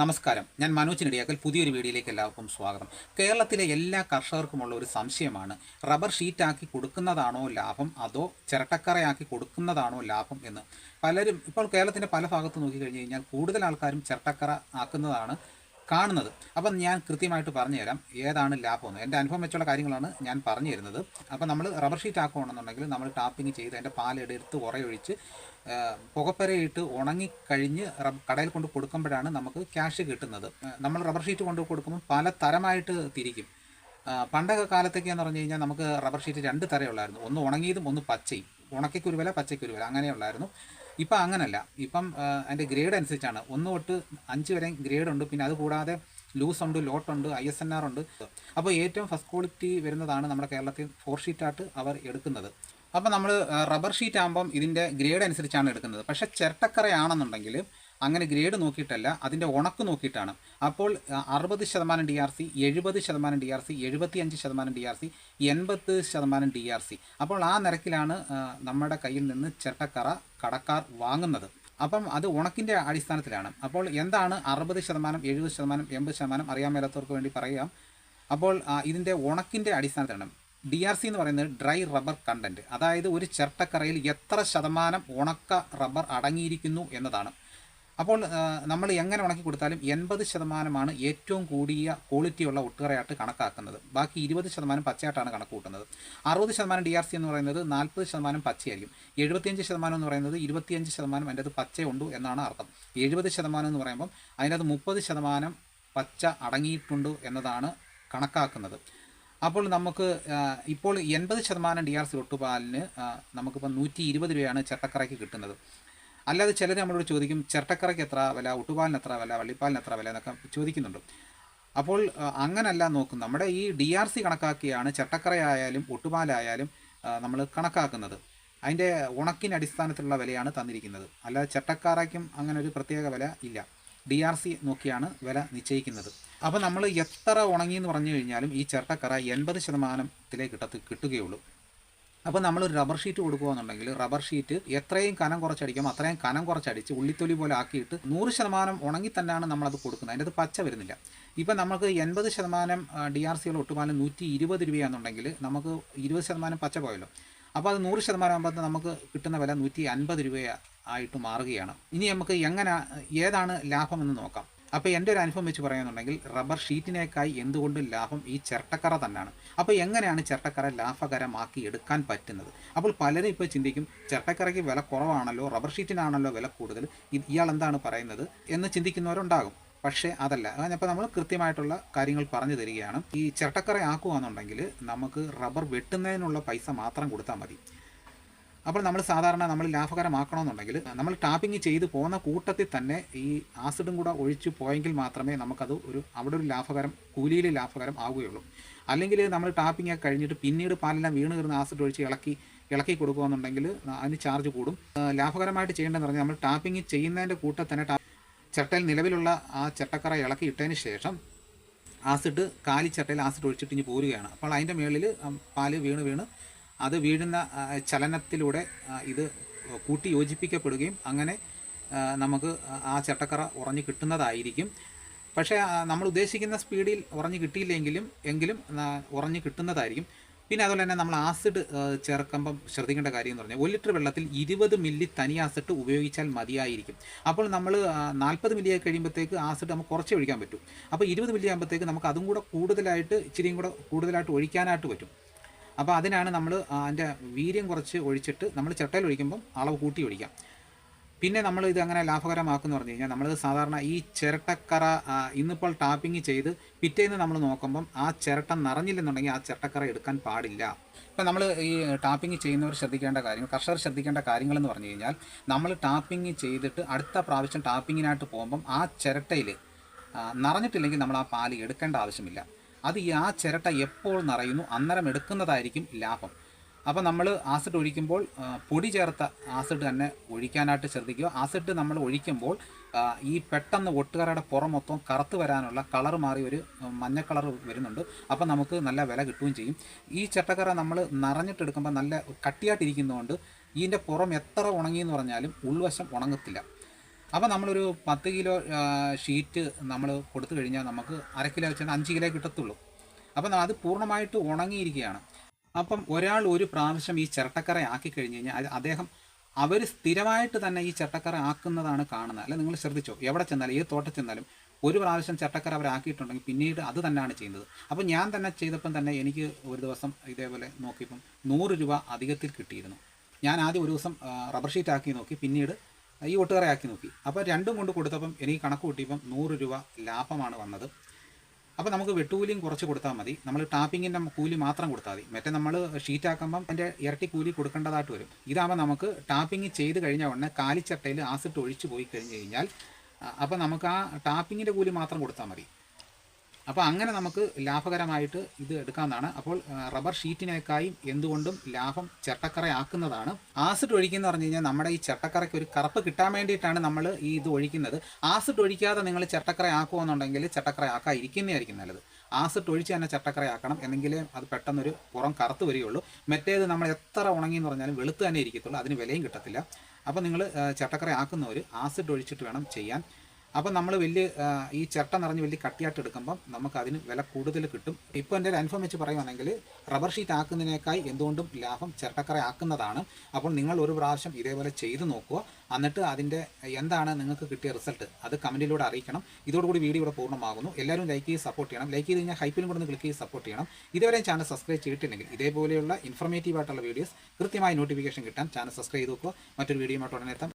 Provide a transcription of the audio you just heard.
നമസ്കാരം. ഞാൻ മനോജ് നെടിയാക്കൽ പുതിയൊരു വീഡിയോയിലേക്ക് എല്ലാവർക്കും സ്വാഗതം. കേരളത്തിലെ എല്ലാ കർഷകർക്കുമുള്ള ഒരു സംശയമാണ് റബ്ബർ ഷീറ്റാക്കി കൊടുക്കുന്നതാണോ ലാഭം? അതോ ചിരട്ടക്കറയാക്കി കൊടുക്കുന്നതാണോ ലാഭം എന്ന്? പലരും ഇപ്പോൾ കേരളത്തിന്റെ പല ഭാഗത്ത് നോക്കിക്കഴിഞ്ഞ് കഴിഞ്ഞാൽ കൂടുതൽ ആൾക്കാരും ചിരട്ടക്കറ ആക്കുന്നതാണ്. കാണുന്നത്. അപ്പം ഞാൻ കൃത്യമായിട്ട് പറഞ്ഞു തരാം ഏതാണ് എന്ന്. എന്റെ അനുഭവം വെച്ചുള്ള കാര്യങ്ങളാണ് ഞാൻ പറഞ്ഞു തരുന്നത് അപ്പം നമ്മൾ റബ്ബർ ഷീറ്റ് ആക്കുകയാണെന്നുണ്ടെങ്കിൽ നമ്മൾ ടാപ്പിംഗ് ചെയ്ത് അതിന്റെ പാലെടുത്ത് ഉറയൊഴിച്ച് പുകപ്പരയിട്ട് ഉണങ്ങിക്കഴിഞ്ഞ് കടയിൽ കൊണ്ട് കൊടുക്കുമ്പോഴാണ് നമുക്ക് ക്യാഷ് കിട്ടുന്നത്. നമ്മൾ റബ്ബർ ഷീറ്റ് കൊണ്ട് കൊടുക്കുമ്പോൾ പല തരമായിട്ട് തിരിക്കും. പണ്ടൊക്കെ കാലത്തൊക്കെ എന്ന് പറഞ്ഞു കഴിഞ്ഞാൽ നമുക്ക് റബ്ബർ ഷീറ്റ് രണ്ട് തരമുള്ളായിരുന്നു ഒന്ന് ഉണങ്ങിയതും ഒന്ന് പച്ചയും. ഉണക്കയ്ക്കൊരു വില പച്ചയ്ക്കൊരു വില. അങ്ങനെയുള്ളായിരുന്നു. ഇപ്പം അങ്ങനല്ല. ഇപ്പം അതിന്റെ ഗ്രേഡ് അനുസരിച്ചാണ്. ഒന്ന് തൊട്ട് അഞ്ച് വരെ ഗ്രേഡ് ഉണ്ട്. പിന്നെ അത് കൂടാതെ ലൂസ് ഉണ്ട് ലോട്ട് ഉണ്ട് ഐ എസ് എൻ ആർ ഉണ്ട്. അപ്പോൾ ഏറ്റവും ഫസ്റ്റ് ക്വാളിറ്റി വരുന്നതാണ് നമ്മുടെ കേരളത്തിൽ ഫോർ ഷീറ്റായിട്ട് അവർ എടുക്കുന്നത്. അപ്പോൾ നമ്മൾ റബ്ബർ ഷീറ്റ് ആകുമ്പം ഇതിന്റെ ഗ്രേഡ് അനുസരിച്ചാണ് എടുക്കുന്നത്. പക്ഷേ ചിരട്ടക്കറയാണെന്നുണ്ടെങ്കിൽ അങ്ങനെ ഗ്രേഡ് നോക്കിയിട്ടല്ല അതിന്റെ ഉണക്ക് നോക്കിയിട്ടാണ്. അപ്പോൾ അറുപത് ശതമാനം ഡി ആർ സി എഴുപത് ശതമാനം ഡി ആർ സി എഴുപത്തി അഞ്ച് ശതമാനം ഡി ആർ സി എൺപത് ശതമാനം ഡി ആർ സി അപ്പോൾ ആ നിരക്കിലാണ് നമ്മുടെ കയ്യിൽ നിന്ന് ചിരട്ടക്കറ കടക്കാർ വാങ്ങുന്നത്. അപ്പം അത് ഉണക്കിന്റെ അടിസ്ഥാനത്തിലാണ്. അപ്പോൾ എന്താണ് അറുപത് ശതമാനം എഴുപത് ശതമാനം എൺപത് ശതമാനം അറിയാൻ മേലാത്തവർക്ക് വേണ്ടി പറയാം. അപ്പോൾ ഇതിന്റെ ഉണക്കിന്റെ അടിസ്ഥാനത്തിലാണ്. ഡി ആർ സി എന്ന് പറയുന്നത് ഡ്രൈ റബ്ബർ കണ്ടന്റ് അതായത് ഒരു ചിരട്ടക്കറയിൽ എത്ര ശതമാനം ഉണക്ക റബ്ബർ അടങ്ങിയിരിക്കുന്നു എന്നതാണ്. അപ്പോൾ നമ്മൾ എങ്ങനെ ഉണക്കി കൊടുത്താലും എൺപത് ശതമാനമാണ് ഏറ്റവും കൂടിയ ക്വാളിറ്റിയുള്ള ഒട്ടുകറയായിട്ട് കണക്കാക്കുന്നത്. ബാക്കി ഇരുപത് ശതമാനം പച്ചയായിട്ടാണ് കണക്ക് കൂട്ടുന്നത് അറുപത് ശതമാനം ഡി ആർ സി എന്ന് പറയുന്നത് നാൽപ്പത് ശതമാനം പച്ചയായിരിക്കും. എഴുപത്തിയഞ്ച് ശതമാനം എന്ന് പറയുന്നത് ഇരുപത്തിയഞ്ച് ശതമാനം അതിന്റെ അത് പച്ചയുണ്ട് എന്നാണ് അർത്ഥം. എഴുപത് ശതമാനം എന്ന് പറയുമ്പം അതിനകത്ത് മുപ്പത് ശതമാനം പച്ച അടങ്ങിയിട്ടുണ്ട് എന്നതാണ് കണക്കാക്കുന്നത്. അപ്പോൾ നമുക്ക് ഇപ്പോൾ എൺപത് ശതമാനം ഡി ആർ സി ഒട്ടുപാലിന് നമുക്കിപ്പോൾ നൂറ്റി ഇരുപത് രൂപയാണ് ചട്ടക്കറയ്ക്ക് കിട്ടുന്നത്. അല്ലാതെ ചിലർ നമ്മളോട് ചോദിക്കും ചിരട്ടക്കറയ്ക്ക് എത്ര വില ഒട്ടുപാലിന് എത്ര വില വള്ളിപ്പാലിന് എത്ര വില എന്നൊക്കെ ചോദിക്കുന്നുണ്ട്. അപ്പോൾ അങ്ങനല്ല നോക്കും. നമ്മുടെ ഈ ഡി ആർ സി കണക്കാക്കിയാണ് ചട്ടക്കറയായാലും ഒട്ടുപാലായാലും നമ്മൾ കണക്കാക്കുന്നത്. അതിന്റെ ഉണക്കിന് അടിസ്ഥാനത്തിലുള്ള വിലയാണ് തന്നിരിക്കുന്നത്. അല്ലാതെ ചട്ടക്കാറയ്ക്കും അങ്ങനെ ഒരു പ്രത്യേക വില ഇല്ല. ഡി ആർ സി നോക്കിയാണ് വില നിശ്ചയിക്കുന്നത്. അപ്പോൾ നമ്മൾ എത്ര ഉണങ്ങി എന്ന് പറഞ്ഞു കഴിഞ്ഞാലും ഈ ചിരട്ടക്കറ എൺപത് ശതമാനത്തിലേ കിട്ടത്ത് കിട്ടുകയുള്ളൂ. അപ്പോൾ നമ്മൾ ഒരു റബ്ബർ ഷീറ്റ് കൊടുക്കുകയെന്നുണ്ടെങ്കിൽ റബ്ബർ ഷീറ്റ് എത്രയും കനം കുറച്ചടിക്കും അത്രയും കനം കുറച്ചടിച്ച് ഉള്ളിത്തൊലി പോലെ ആക്കിയിട്ട് നൂറ് ശതമാനം ഉണങ്ങി തന്നെയാണ് നമ്മളത് കൊടുക്കുന്നത്. അതിന്റെ അത് പച്ച വരുന്നില്ല. ഇപ്പം നമുക്ക് എൺപത് ശതമാനം ഡി ആർ സികൾ ഒട്ടുപാലം നൂറ്റി ഇരുപത് രൂപയാണെന്നുണ്ടെങ്കിൽ നമുക്ക് ഇരുപത് ശതമാനം പച്ച പോയല്ലോ. അപ്പോൾ അത് നൂറ് ശതമാനം ആകുമ്പോൾ നമുക്ക് കിട്ടുന്ന വില നൂറ്റി അൻപത് രൂപ ആയിട്ട് മാറുകയാണ്. ഇനി നമുക്ക് എങ്ങനെ ഏതാണ് ലാഭമെന്ന് നോക്കാം. അപ്പോൾ എന്റെ ഒരു അനുഭവം വെച്ച് പറയുന്നുണ്ടെങ്കിൽ റബ്ബർ ഷീറ്റിനേക്കായി എന്തുകൊണ്ടും ലാഭം ഈ ചിരട്ടക്കറ തന്നെയാണ്? അപ്പോൾ എങ്ങനെയാണ് ചിരട്ടക്കറ ലാഭകരമാക്കി എടുക്കാൻ പറ്റുന്നത്? അപ്പോൾ പലരും ഇപ്പോൾ ചിന്തിക്കും ചിരട്ടക്കറയ്ക്ക് വില കുറവാണല്ലോ റബ്ബർ ഷീറ്റിനാണല്ലോ വില കൂടുതൽ ഇയാൾ എന്താണ് പറയുന്നത് എന്ന് ചിന്തിക്കുന്നവരുണ്ടാകും. പക്ഷേ അതല്ല അപ്പോൾ നമ്മൾ കൃത്യമായിട്ടുള്ള കാര്യങ്ങൾ പറഞ്ഞു തരികയാണ്. ഈ ചിരട്ടക്കറ ആക്കുകയാണെന്നുണ്ടെങ്കിൽ നമുക്ക് റബ്ബർ വെട്ടുന്നതിനുള്ള പൈസ മാത്രം കൊടുത്താൽ മതി. അപ്പോൾ നമ്മൾ സാധാരണ നമ്മൾ ലാഭകരമാക്കണമെന്നുണ്ടെങ്കിൽ നമ്മൾ ടാപ്പിംഗ് ചെയ്ത് പോകുന്ന കൂട്ടത്തിൽ തന്നെ ഈ ആസിഡും കൂടെ ഒഴിച്ചു പോയെങ്കിൽ മാത്രമേ നമുക്കത് ഒരു അവിടെ ഒരു ലാഭകരം കൂലിയിൽ ലാഭകരം ആവുകയുള്ളൂ. അല്ലെങ്കിൽ നമ്മൾ ടാപ്പിംഗ് ഒക്കെ കഴിഞ്ഞിട്ട് പിന്നീട് പാലെല്ലാം വീണ് കയറുന്ന ആസിഡ് ഒഴിച്ച് ഇളക്കി ഇളക്കി കൊടുക്കുകയെന്നുണ്ടെങ്കിൽ അതിന് ചാർജ് കൂടും. ലാഭകരമായിട്ട് ചെയ്യേണ്ടതെന്ന് പറഞ്ഞാൽ നമ്മൾ ടാപ്പിംഗ് ചെയ്യുന്നതിന്റെ കൂട്ടത്തിൽ തന്നെ ചട്ടയിൽ നിലവിലുള്ള ആ ചട്ടക്കറ ഇളക്കി ഇട്ടതിന് ശേഷം ആസിഡ് കാലി ചട്ടയിൽ ആസിഡ് ഒഴിച്ചിട്ട് ഇനി പോരുകയാണ്. അപ്പോൾ അതിന്റെ മുകളിൽ പാൽ വീണ് വീണ് അത് വീഴുന്ന ചലനത്തിലൂടെ ഇത് കൂട്ടി യോജിപ്പിക്കപ്പെടുകയും അങ്ങനെ നമുക്ക് ആ ചട്ടക്കറ ഉറഞ്ഞു കിട്ടുന്നതായിരിക്കും. പക്ഷേ നമ്മൾ ഉദ്ദേശിക്കുന്ന സ്പീഡിൽ ഉറഞ്ഞു കിട്ടിയില്ലെങ്കിലും എങ്കിലും ഉറഞ്ഞു കിട്ടുന്നതായിരിക്കും. പിന്നെ അതുപോലെ തന്നെ നമ്മൾ ആസിഡ് ചേർക്കുമ്പം ശ്രദ്ധിക്കേണ്ട കാര്യം എന്ന് പറഞ്ഞാൽ ഒരു ലിറ്റർ വെള്ളത്തിൽ ഇരുപത് മില്ലി തനി ആസിഡ് ഉപയോഗിച്ചാൽ മതിയായിരിക്കും. അപ്പോൾ നമ്മൾ നാൽപ്പത് മില്ലി ആയി കഴിയുമ്പോഴത്തേക്ക് ആസിഡ് നമുക്ക് കുറച്ച് ഒഴിക്കാൻ പറ്റും. അപ്പോൾ ഇരുപത് മില്ലി ആകുമ്പോഴത്തേക്ക് നമുക്ക് അതും കൂടെ കൂടുതലായിട്ട് ഇച്ചിരിയും കൂടെ കൂടുതലായിട്ട് ഒഴിക്കാനായിട്ട് പറ്റും. അപ്പോൾ അതിനാണ് നമ്മൾ അതിന്റെ വീര്യം കുറച്ച് ഒഴിച്ചിട്ട് നമ്മൾ ചട്ടയിൽ ഒഴിക്കുമ്പം അളവ് കൂട്ടി ഒഴിക്കാം. പിന്നെ നമ്മൾ ഇത് അങ്ങനെ ലാഭകരമാക്കുന്നു പറഞ്ഞു കഴിഞ്ഞാൽ നമ്മൾ സാധാരണ ഈ ചിരട്ടക്കറ ഇന്നിപ്പോൾ ടാപ്പിംഗ് ചെയ്ത് പിറ്റേന്ന് നമ്മൾ നോക്കുമ്പം ആ ചിരട്ട നിറഞ്ഞില്ലെന്നുണ്ടെങ്കിൽ ആ ചിരട്ടക്കറ എടുക്കാൻ പാടില്ല. ഇപ്പം നമ്മൾ ഈ ടാപ്പിംഗ് ചെയ്യുന്നവർ ശ്രദ്ധിക്കേണ്ട കാര്യങ്ങൾ കർഷകർ ശ്രദ്ധിക്കേണ്ട കാര്യങ്ങളെന്ന് പറഞ്ഞു കഴിഞ്ഞാൽ നമ്മൾ ടാപ്പിംഗ് ചെയ്തിട്ട് അടുത്ത പ്രാവശ്യം ടാപ്പിങ്ങിനായിട്ട് പോകുമ്പം ആ ചിരട്ടയിൽ നിറഞ്ഞിട്ടില്ലെങ്കിൽ നമ്മൾ ആ പാൽ എടുക്കേണ്ട ആവശ്യമില്ല. അത് ഈ ആ ചിരട്ട എപ്പോൾ നിറയുന്നു അന്നേരം എടുക്കുന്നതായിരിക്കും ലാഭം. അപ്പോൾ നമ്മൾ ആസിഡ് ഒഴിക്കുമ്പോൾ പൊടി ചേർത്ത ആസിഡ് തന്നെ ഒഴിക്കാനായിട്ട് ശ്രദ്ധിക്കുക. ആസിഡ് നമ്മൾ ഒഴിക്കുമ്പോൾ ഈ പെട്ടെന്ന് ഒട്ടുകറയുടെ പുറം മൊത്തം കറുത്ത് വരാനുള്ള കളർ മാറി ഒരു മഞ്ഞ കളർ വരുന്നുണ്ട്. അപ്പോൾ നമുക്ക് നല്ല വില കിട്ടുകയും ചെയ്യും. ഈ ചട്ടക്കറ നമ്മൾ നിറഞ്ഞിട്ടെടുക്കുമ്പോൾ നല്ല കട്ടിയായിട്ടിരിക്കുന്നതുകൊണ്ട് ഇതിന്റെ പുറം എത്ര ഉണങ്ങിയെന്ന് പറഞ്ഞാലും ഉൾവശം ഉണങ്ങത്തില്ല. അപ്പോൾ നമ്മളൊരു പത്ത് കിലോ ഷീറ്റ് നമ്മൾ കൊടുത്തു കഴിഞ്ഞാൽ നമുക്ക് അര കിലോ വെച്ചാൽ അഞ്ച് കിലോ കിട്ടത്തുള്ളൂ. അപ്പം അത് പൂർണമായിട്ട് ഉണങ്ങിയിരിക്കുകയാണ്. അപ്പം ഒരാൾ ഒരു പ്രാവശ്യം ഈ ചിരട്ടക്കറ ആക്കി കഴിഞ്ഞ് കഴിഞ്ഞാൽ അദ്ദേഹം അവർ സ്ഥിരമായിട്ട് തന്നെ ഈ ചട്ടക്കറ ആക്കുന്നതാണ് കാണുന്നത്. അല്ല നിങ്ങൾ ശ്രദ്ധിച്ചോ? എവിടെ ചെന്നാലും ഏത് തോട്ടം ചെന്നാലും ഒരു പ്രാവശ്യം ചട്ടക്കറ അവരാക്കിയിട്ടുണ്ടെങ്കിൽ പിന്നീട് അത് തന്നെയാണ് ചെയ്യുന്നത്. അപ്പോൾ ഞാൻ തന്നെ ചെയ്തപ്പം തന്നെ എനിക്ക് ഒരു ദിവസം ഇതേപോലെ നോക്കിയപ്പം നൂറ് രൂപ അധികത്തിൽ കിട്ടിയിരുന്നു. ഞാൻ ആദ്യം ഒരു ദിവസം റബ്ബർ ഷീറ്റ് ആക്കി നോക്കി പിന്നീട് ഈ ഒട്ടുകറയാക്കി നോക്കി. അപ്പോൾ രണ്ടും കൊണ്ട് കൊടുത്തപ്പം എനിക്ക് കണക്ക് കൂട്ടിയപ്പം നൂറ് രൂപ ലാഭമാണ് വന്നത്. അപ്പോൾ നമുക്ക് വെട്ടുകൂലിയും കുറച്ച് കൊടുത്താൽ മതി. നമ്മൾ ടാപ്പിങ്ങിന്റെ കൂലി മാത്രം കൊടുത്താൽ മതി. മറ്റേ നമ്മൾ ഷീറ്റാക്കുമ്പം അതിന്റെ ഇരട്ടി കൂലി കൊടുക്കേണ്ടതായിട്ട് വരും. ഇതാകുമ്പോൾ നമുക്ക് ടാപ്പിംഗ് ചെയ്ത് കഴിഞ്ഞ ഉടനെ കാലിച്ചട്ടയിൽ ആസിഡ് ഒഴിച്ച് പോയി കഴിഞ്ഞ് കഴിഞ്ഞാൽ അപ്പോൾ നമുക്ക് ആ ടാപ്പിങ്ങിന്റെ കൂലി മാത്രം കൊടുത്താൽ മതി. അപ്പോൾ അങ്ങനെ നമുക്ക് ലാഭകരമായിട്ട് ഇത് എടുക്കാവുന്നതാണ്. അപ്പോൾ റബ്ബർ ഷീറ്റിനേക്കായും എന്തുകൊണ്ടും ലാഭം ചട്ടക്കറയാക്കുന്നതാണ്. ആസിഡ് ഒഴിക്കുന്ന പറഞ്ഞു കഴിഞ്ഞാൽ നമ്മുടെ ഈ ചട്ടക്കറയ്ക്ക് ഒരു കറുപ്പ് കിട്ടാൻ വേണ്ടിയിട്ടാണ് നമ്മൾ ഈ ഇത് ഒഴിക്കുന്നത്. ആസിഡ് ഒഴിക്കാതെ നിങ്ങൾ ചട്ടക്കറ ആക്കുമെന്നുണ്ടെങ്കിൽ ചട്ടക്കറ ആക്കാതിരിക്കുന്നതായിരിക്കും നല്ലത്. ആസിഡ് ഒഴിച്ച് തന്നെ ചട്ടക്കറ ആക്കണം എന്നെങ്കിലേ അത് പെട്ടെന്നൊരു പുറം കറുത്ത് വരികയുള്ളൂ. മറ്റേത് നമ്മൾ എത്ര ഉണങ്ങി എന്ന് പറഞ്ഞാലും വെളുത്ത് തന്നെ ഇരിക്കത്തുള്ളൂ. അതിന് വിലയും കിട്ടത്തില്ല. അപ്പോൾ നിങ്ങൾ ചട്ടക്കറ ആക്കുന്നവർ ആസിഡ് ഒഴിച്ചിട്ട് വേണം ചെയ്യാൻ. അപ്പം നമ്മൾ വലിയ ഈ ചിരട്ട നിറഞ്ഞ് വലിയ കട്ടിയായിട്ട് എടുക്കുമ്പം നമുക്ക് അതിന് വില കൂടുതൽ കിട്ടും. ഇപ്പോൾ എന്റെ ഒരു അനുഭവം വെച്ച് പറയുവാണെങ്കിൽ റബ്ബർ ഷീറ്റ് ആക്കുന്നതിനേക്കായി എന്തുകൊണ്ടും ലാഭം ചിരട്ടക്കറ ആക്കുന്നതാണ്. അപ്പോൾ നിങ്ങൾ ഒരു പ്രാവശ്യം ഇതേപോലെ ചെയ്ത് നോക്കുക. എന്നിട്ട് അതിന്റെ എന്താണ് നിങ്ങൾക്ക് കിട്ടിയ റിസൾട്ട് അത് കമന്റിലൂടെ അറിയിക്കണം. ഇതോടുകൂടി വീഡിയോ ഇവിടെ പൂർണമാകുന്നു. എല്ലാവരും ലൈക്ക് ചെയ്ത് സപ്പോർട്ട് ചെയ്യണം. ലൈക്ക് ചെയ്ത് കഴിഞ്ഞാൽ ഹൈപ്പിലും കൂടെ ഒന്ന് ക്ലിക്ക് ചെയ്ത് സപ്പോർട്ട് ചെയ്യണം. ഇതുവരെ ചാനൽ സബ്സ്ക്രൈബ് ചെയ്തിട്ടില്ലെങ്കിൽ ഇതേപോലെയുള്ള ഇൻഫർമേറ്റീവ് ആയിട്ടുള്ള വീഡിയോസ് കൃത്യമായി നോട്ടിഫിക്കേഷൻ കിട്ടാൻ ചാനൽ സബ്സ്ക്രൈബ് ചെയ്ത് നോക്കുക മറ്റൊരു വീഡിയോ ഉടനെ എത്താം.